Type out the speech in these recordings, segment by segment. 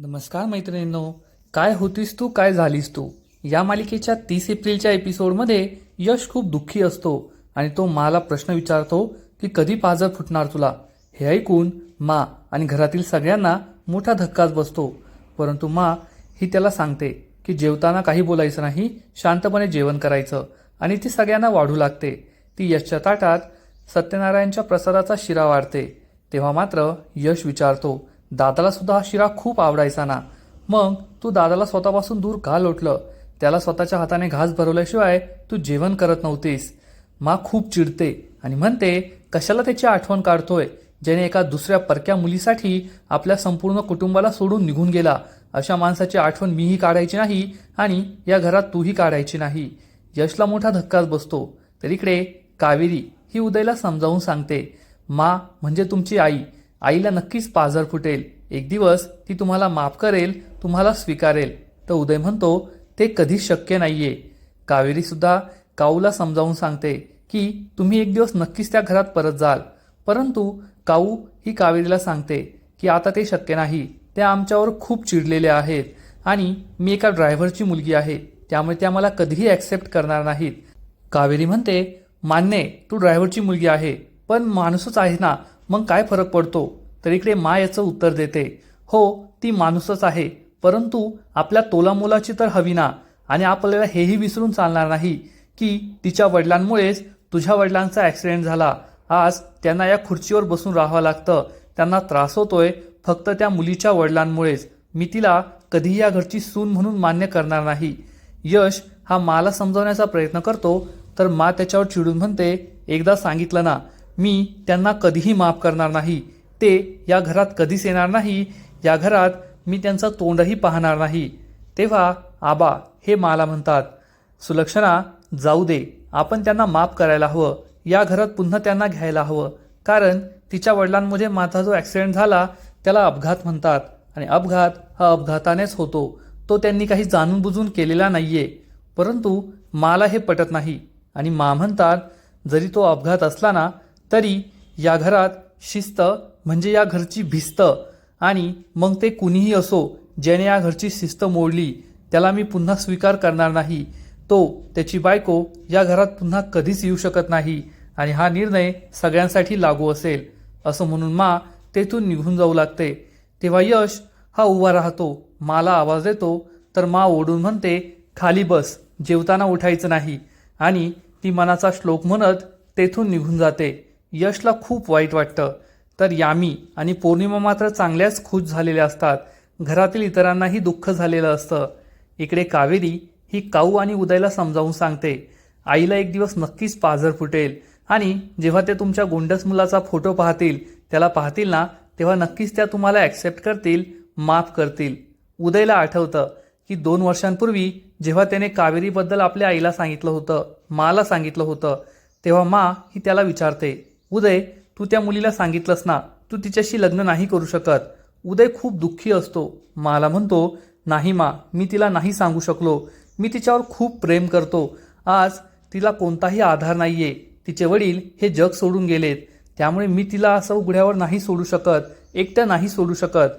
नमस्कार मैत्रिणींनो काय होतीस तू काय झालीस तू? या मालिकेच्या तीस एप्रिलच्या एपिसोडमध्ये यश खूप दुःखी असतो आणि तो माला प्रश्न विचारतो की कधी पाजर फुटणार तुला? हे ऐकून मा आणि घरातील सगळ्यांना मोठा धक्काच बसतो. परंतु मा ही त्याला सांगते की जेवताना काही बोलायचं नाही शांतपणे जेवण करायचं आणि ती सगळ्यांना वाढू लागते. ती यशच्या ताटात सत्यनारायणच्या प्रसादाचा शिरा वाढते. तेव्हा मात्र यश विचारतो दादाला सुद्धा हा शिरा खूप आवडायचा ना. मग तू दादाला स्वतःपासून दूर का लोटलं? त्याला स्वतःच्या हाताने घास भरवल्याशिवाय तू जेवण करत नव्हतीस. मा खूप चिडते आणि म्हणते कशाला त्याची आठवण काढतोय? ज्याने एका दुसऱ्या परक्या मुलीसाठी आपल्या संपूर्ण कुटुंबाला सोडून निघून गेला. अशा माणसाची आठवण मीही काढायची नाही आणि या घरात तूही काढायची नाही. यशला मोठा धक्काच बसतो. तर इकडे कावेरी ही उदयला समजावून सांगते मा म्हणजे तुमची आई. आईला नक्कीच पाझर फुटेल. एक दिवस ती तुम्हाला माफ करेल तुम्हाला स्वीकारेल. तर उदय म्हणतो ते कधीच शक्य नाहीये. कावेरीसुद्धा काऊला समजावून सांगते की तुम्ही एक दिवस नक्कीच त्या घरात परत जाल. परंतु काऊ ही कावेरीला सांगते की आता ते शक्य नाही. ते आमच्यावर खूप चिडलेले आहेत आणि मी एका ड्रायव्हरची मुलगी आहे. त्यामुळे त्या मला कधीही ॲक्सेप्ट करणार नाहीत. कावेरी म्हणते मान्य तू ड्रायव्हरची मुलगी आहे पण माणूसच आहे ना. मग काय फरक पडतो? तर इकडे मा याचं उत्तर देते. हो ती माणूसच आहे परंतु आपल्या तोलामोलाची तर हवी ना आणि आपल्याला हेही विसरून चालणार नाही की तिच्या वडिलांमुळेच तुझ्या वडिलांचा ॲक्सिडेंट झाला. आज त्यांना या खुर्चीवर बसून राहावं लागतं. त्यांना त्रास होतोय फक्त त्या मुलीच्या वडिलांमुळेच. मी तिला कधीही या घरची सून म्हणून मान्य करणार नाही. यश हा माला समजावण्याचा प्रयत्न करतो तर मा त्याच्यावर चिडून म्हणते एकदा सांगितलं ना मी त्यांना कधीही माफ करणार नाही. ते या घरात कधीच येणार नाही. या घरात मी त्यांचं तोंडही पाहणार नाही. तेव्हा आबा हे मला म्हणतात सुलक्षणा जाऊ दे. आपण त्यांना माफ करायला हवं. या घरात पुन्हा त्यांना घ्यायला हवं. कारण तिच्या वडिलांमध्ये माझा जो ॲक्सिडेंट झाला त्याला अपघात म्हणतात. आणि अपघात हा अपघातानेच होतो. तो त्यांनी काही जाणून बुजून केलेला आहे परंतु मला हे पटत नाही. आणि मा म्हणतात जरी तो अपघात असला ना तरी या घरात शिस्त म्हणजे या घरची भिस्त आणि मग ते कुणीही असो ज्याने या घरची शिस्त मोडली त्याला मी पुन्हा स्वीकार करणार नाही. तो त्याची बायको या घरात पुन्हा कधीच येऊ शकत नाही आणि हा निर्णय सगळ्यांसाठी लागू असेल असं म्हणून मा तेथून निघून जाऊ लागते. तेव्हा यश हा उभा राहतो माला आवाज देतो तर मा ओढून म्हणते खाली बस जेवताना उठायचं नाही. आणि ती मनाचा श्लोक म्हणत तेथून निघून जाते. यशला खूप वाईट वाटतं. तर यामी आणि पौर्णिमा मात्र चांगल्याच खुश झालेल्या असतात. घरातील इतरांनाही दुःख झालेलं असतं. इकडे कावेरी ही काऊ आणि उदयला समजावून सांगते आईला एक दिवस नक्कीच पाझर फुटेल आणि जेव्हा ते तुमच्या गोंडस मुलाचा फोटो पाहतील त्याला पाहतील ना तेव्हा नक्कीच त्या तुम्हाला ॲक्सेप्ट करतील माफ करतील. उदयला आठवतं की दोन वर्षांपूर्वी जेव्हा त्याने कावेरीबद्दल आपल्या आईला सांगितलं होतं माला सांगितलं होतं तेव्हा मा ही त्याला विचारते उदय तू त्या मुलीला सांगितलंस ना तू तिच्याशी लग्न नाही करू शकत. उदय खूप दुःखी असतो. माला म्हणतो नाही मा मी तिला नाही सांगू शकलो. मी तिच्यावर खूप प्रेम करतो. आज तिला कोणताही आधार नाही आहे तिचे वडील हे जग सोडून गेलेत. त्यामुळे मी तिला असं उघड्यावर नाही सोडू शकत. एकटं नाही सोडू शकत.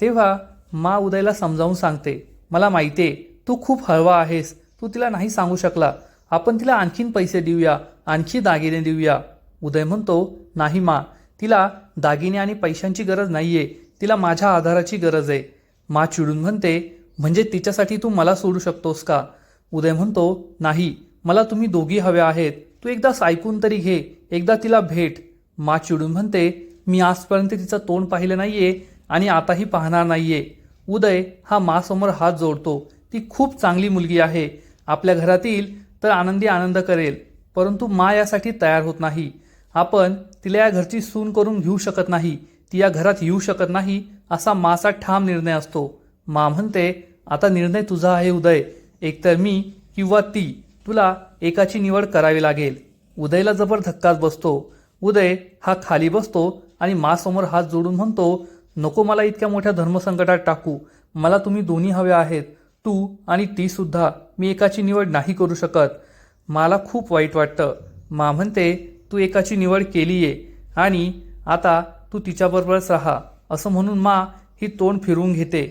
तेव्हा मा उदयला समजावून सांगते मला माहितीये तू खूप हळवा आहेस. तू तिला नाही सांगू शकला. आपण तिला आणखीन पैसे देऊया आणखी दागिने देऊया. उदय म्हणतो नाही मा तिला दागिने आणि पैशांची गरज नाहीये तिला माझ्या आधाराची गरज आहे. मा चिडून म्हणते म्हणजे तिच्यासाठी तू मला सोडू शकतोस का? उदय म्हणतो नाही मला तुम्ही दोघी हव्या आहेत तू एकदा ऐकून तरी घे एकदा तिला भेट. मा चिडून म्हणते मी आजपर्यंत तिचं तोंड पाहिलं नाहीये आणि आताही पाहणार नाहीये. उदय हा मासमोर हात जोडतो ती खूप चांगली मुलगी आहे आपल्या घरातील तर आनंदी आनंद करेल परंतु मा यासाठी तयार होत नाही. आपण तिला या घरची सून करून घेऊ शकत नाही ती या घरात येऊ शकत नाही असा मासा ठाम निर्णय असतो. मा म्हणते आता निर्णय तुझा आहे उदय. एकतर मी किंवा ती तुला एकाची निवड करावी लागेल. उदयला जबर धक्काच बसतो. उदय हा खाली बसतो आणि मासमोर हात जोडून म्हणतो नको मला इतक्या मोठ्या धर्मसंकटात टाकू. मला तुम्ही दोन्ही हव्या आहेत. तू आणि ती सुद्धा. मी एकाची निवड नाही करू शकत. मला खूप वाईट वाटतं. मा म्हणते तू एकाची निवड केली आहे आणि आता तू तिच्याबरोबरच राहा. असं म्हणून मा ही तोंड फिरवून घेते.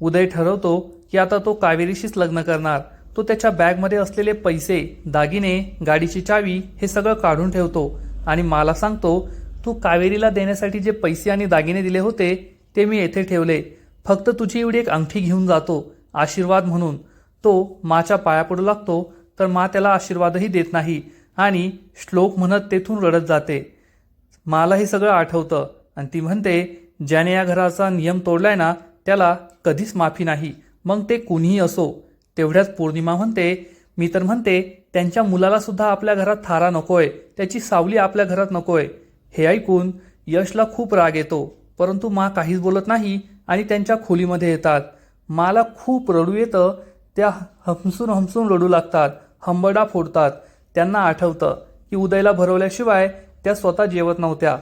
उदय ठरवतो की आता तो कावेरीशीच लग्न करणार. तो त्याच्या बॅगमध्ये असलेले पैसे दागिने गाडीची चावी हे सगळं काढून ठेवतो आणि मला सांगतो तू कावेरीला देण्यासाठी जे पैसे आणि दागिने दिले होते ते मी येथे ठेवले. फक्त तुझी एवढी एक अंगठी घेऊन जातो आशीर्वाद म्हणून. तो माच्या पाया पडू लागतो तर मा त्याला आशीर्वादही देत नाही. आणि श्लोक म्हणत तेथून रडत जाते. मला हे सगळं आठवतं आणि ती म्हणते ज्याने या घराचा नियम तोडलाय ना त्याला कधीच माफी नाही. मग ते कुणीही असो. तेवढ्याच पौर्णिमा म्हणते मी तर म्हणते त्यांच्या मुलाला सुद्धा आपल्या घरात थारा नकोय. त्याची सावली आपल्या घरात नकोय. हे ऐकून यशला खूप राग येतो. परंतु मा काहीच बोलत नाही आणि त्यांच्या खोलीमध्ये येतात. माला खूप रडू येतं. त्या हमसून हमसून रडू लागतात. हंबडा फोडतात. त्यांना आठवतं की उदयला भरवल्याशिवाय त्या स्वतः जेवत नव्हत्या.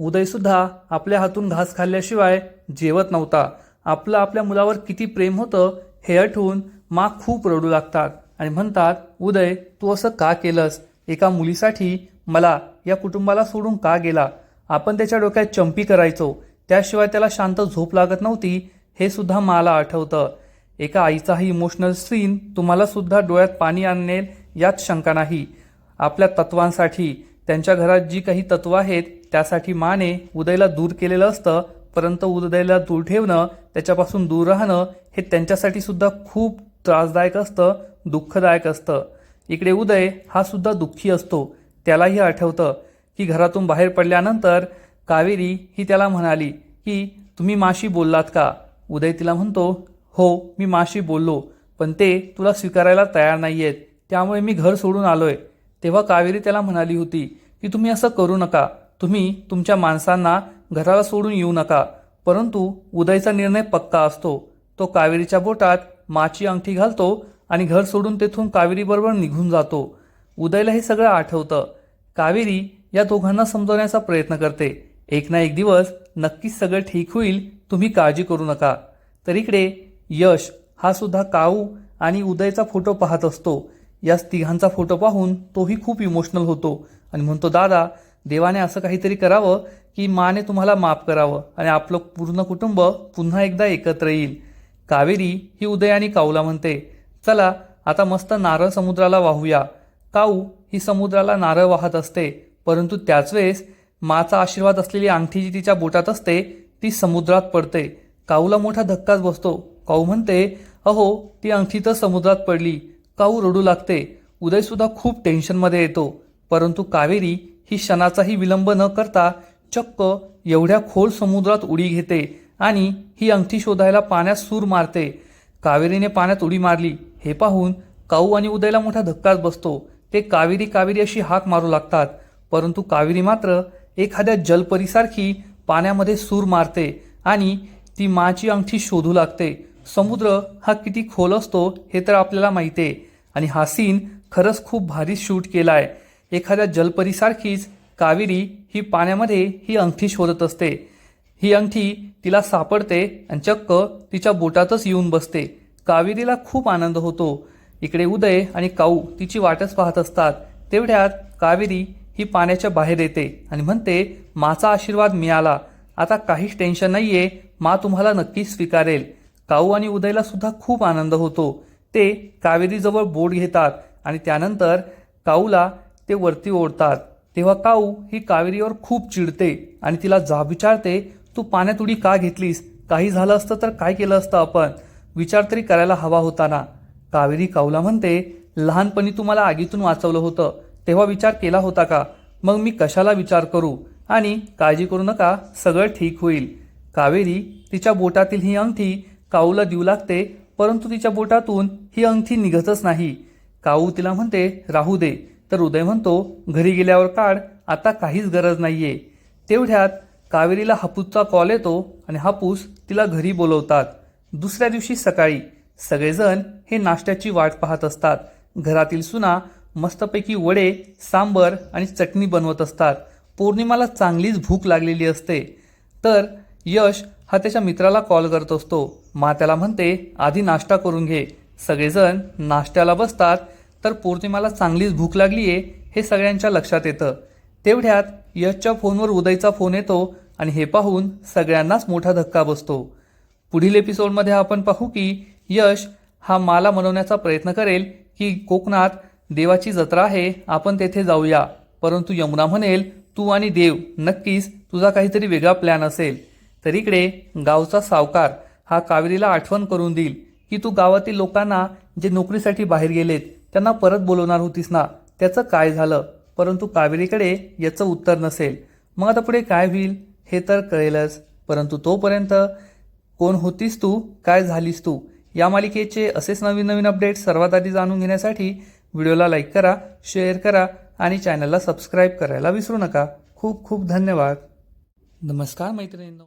उदयसुद्धा आपल्या हातून घास खाल्ल्याशिवाय जेवत नव्हता. आपलं आपल्या मुलावर किती प्रेम होतं हे आठवून मा खूप रडू लागतात आणि म्हणतात उदय तू असं का केलंस? एका मुलीसाठी मला या कुटुंबाला सोडून का गेला? आपण त्याच्या डोक्यात चंपी करायचो. त्याशिवाय त्याला शांत झोप लागत नव्हती हे सुद्धा मला आठवतं. एका आईचा ही इमोशनल सीन तुम्हाला सुद्धा डोळ्यात पाणी आणेल यात शंका नाही. आपल्या तत्वांसाठी त्यांच्या घरात जी काही तत्व आहेत त्यासाठी माने उदयला दूर केलेलं असतं परंतु उदयला दूर ठेवणं त्याच्यापासून दूर राहणं हे त्यांच्यासाठी सुद्धा खूप त्रासदायक असतं दुःखदायक असतं. इकडे उदय हा सुद्धा दुःखी असतो. त्यालाही आठवतं की घरातून बाहेर पडल्यानंतर कावेरी ही त्याला म्हणाली की तुम्ही माशी बोललात का? उदय तिला म्हणतो हो मी माशी बोललो पण ते तुला स्वीकारायला तयार नाही आहेत त्यामुळे मी घर सोडून आलोय. तेव्हा कावेरी त्याला म्हणाली होती की तुम्ही असं करू नका. तुम्ही तुमच्या माणसांना घराला सोडून येऊ नका. परंतु उदयचा निर्णय पक्का असतो. तो कावेरीच्या बोटात माची अंगठी घालतो आणि घर सोडून तेथून कावेरीबरोबर निघून जातो. उदयला हे सगळं आठवतं. कावेरी या दोघांना समजवण्याचा प्रयत्न करते. एक ना एक दिवस नक्कीच सगळं ठीक होईल. तुम्ही काळजी करू नका. तर इकडे यश हा सुद्धा काऊ आणि उदयचा फोटो पाहत असतो. या तिघांचा फोटो पाहून तोही खूप इमोशनल होतो. आणि म्हणतो दादा देवाने असं काहीतरी करावं की माने तुम्हाला माफ करावं आणि आपलं पूर्ण कुटुंब पुन्हा एकदा एकत्र येईल. कावेरी ही उदय आणि काऊला म्हणते चला आता मस्त नारळ समुद्राला वाहूया. काऊ ही समुद्राला नारळ वाहत असते परंतु त्याच वेळेस माचा आशीर्वाद असलेली अंगठी जी तिच्या बोटात असते ती समुद्रात पडते. काऊला मोठा धक्काच बसतो. काऊ म्हणते अहो ती अंगठी तर समुद्रात पडली. काऊ रडू लागते? उदयसुद्धा खूप टेन्शनमध्ये येतो. परंतु कावेरी ही क्षणाचाही विलंब न करता चक्क एवढ्या खोल समुद्रात उडी घेते आणि ही अंगठी शोधायला पाण्यात सूर मारते. कावेरीने पाण्यात उडी मारली. हे पाहून काऊ आणि उदयला मोठा धक्काच बसतो. ते कावेरी कावेरी अशी हाक मारू लागतात. परंतु कावेरी मात्र एखाद्या जलपरीसारखी पाण्यामध्ये सूर मारते आणि ती माची अंगठी शोधू लागते. समुद्र हा किती खोल असतो हे तर आपल्याला माहिती आहे आणि हा सीन खरंच खूप भारी शूट केला आहे एखाद्या जलपरीसारखीच कावेरी ही पाण्यामध्ये ही अंगठी शोधत असते. ही अंगठी तिला सापडते आणि चक्क तिच्या बोटातच येऊन बसते. कावेरीला खूप आनंद होतो. इकडे उदय आणि काऊ तिची वाटच पाहत असतात. तेवढ्यात कावेरी ही पाण्याच्या बाहेर येते आणि म्हणते माचा आशीर्वाद मिळाला. आता काहीच टेन्शन नाहीये. मा तुम्हाला नक्कीच स्वीकारेल. काऊ आणि उदयला सुद्धा खूप आनंद होतो. ते कावेरीजवळ बोट घेतात आणि त्यानंतर काऊला ते वरती ओढतात. तेव्हा काऊ ही कावेरीवर खूप चिडते आणि तिला जा विचारते तू पाण्यात उडी का घेतलीस? काही झालं असतं तर काय केलं असतं आपण? विचार तरी करायला हवा होता ना. कावेरी काऊला म्हणते लहानपणी तुम्हाला आगीतून वाचवलं होतं. तेव्हा विचार केला होता का? मग मी कशाला विचार करू? आणि काळजी करू नका सगळं ठीक होईल. कावेरी तिच्या बोटातील ही अंगठी काऊला देऊ लागते परंतु तिच्या बोटातून ही अंगठी निघतच नाही. काऊ तिला म्हणते राहू दे. तर उदय म्हणतो घरी गेल्यावर काढ आता काहीच गरज नाहीये. तेवढ्यात कावेरीला हापूसचा कॉल येतो आणि हापूस तिला घरी बोलवतात. दुसऱ्या दिवशी सकाळी सगळेजण हे नाश्त्याची वाट पाहत असतात. घरातील सुना मस्तपैकी वडे सांबर आणि चटणी बनवत असतात. पौर्णिमाला चांगलीच भूक लागलेली असते. तर यश हा त्याच्या मित्राला कॉल करत असतो. मा त्याला म्हणते आधी नाश्ता करून घे. सगळेजण नाश्त्याला बसतात. तर पौर्णिमाला चांगलीच भूक लागली आहे हे सगळ्यांच्या लक्षात येतं. तेवढ्यात यशच्या फोनवर उदयचा फोन येतो आणि हे पाहून सगळ्यांनाच मोठा धक्का बसतो. पुढील एपिसोडमध्ये आपण पाहू की यश हा माला मनवण्याचा प्रयत्न करेल की कोकणात देवाची जत्रा आहे आपण तेथे जाऊया. परंतु यमुना म्हणेल तू आणि देव नक्कीच तुझा काहीतरी वेगळा प्लॅन असेल. तर इकडे गावचा सावकार हा कावेरीला आठवण करून देईल की तू गावातील लोकांना जे नोकरीसाठी बाहेर गेलेत त्यांना परत बोलवणार होतीस ना? त्याचं काय झालं? परंतु कावेरीकडे याचं उत्तर नसेल. मग आता पुढे काय होईल? हे तर कळेलच. परंतु तोपर्यंत कोण होतीस तू? काय झालीस तू? या मालिकेचे असेच नवीन नवीन अपडेट सर्वात आधी जाणून घेण्यासाठी व्हिडिओला लाईक करा शेअर करा आणि चॅनलला सबस्क्राईब करायला विसरू नका. खूप खूप धन्यवाद. नमस्कार मैत्रिणींनो.